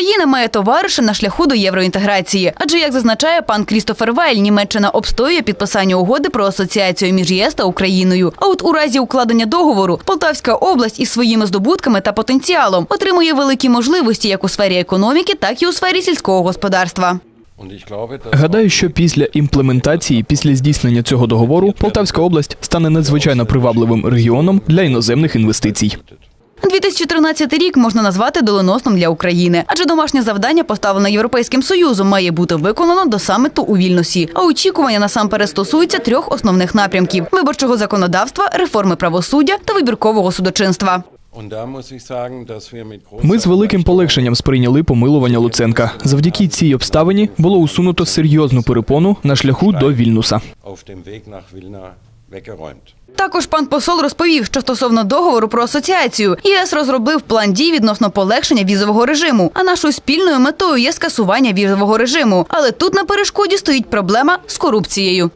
Україна має товариша на шляху до євроінтеграції. Адже, як зазначає пан Крістофер Вайль, Німеччина обстоює підписання угоди про асоціацію між ЄС та Україною. А от у разі укладення договору Полтавська область із своїми здобутками та потенціалом отримує великі можливості як у сфері економіки, так і у сфері сільського господарства. Гадаю, що після імплементації, після здійснення цього договору, Полтавська область стане надзвичайно привабливим регіоном для іноземних інвестицій. 2013 рік можна назвати доленосним для України, адже домашнє завдання, поставлене Європейським Союзом, має бути виконано до саміту у Вільнюсі. А очікування насамперед стосуються трьох основних напрямків: виборчого законодавства, реформи правосуддя та вибіркового судочинства. Ми з великим полегшенням сприйняли помилування Луценка. Завдяки цій обставині було усунуто серйозну перепону на шляху до Вільнюса. Також пан посол розповів, що стосовно договору про асоціацію ЄС розробив план дій відносно полегшення візового режиму. А нашою спільною метою є скасування візового режиму. Але тут на перешкоді стоїть проблема з корупцією.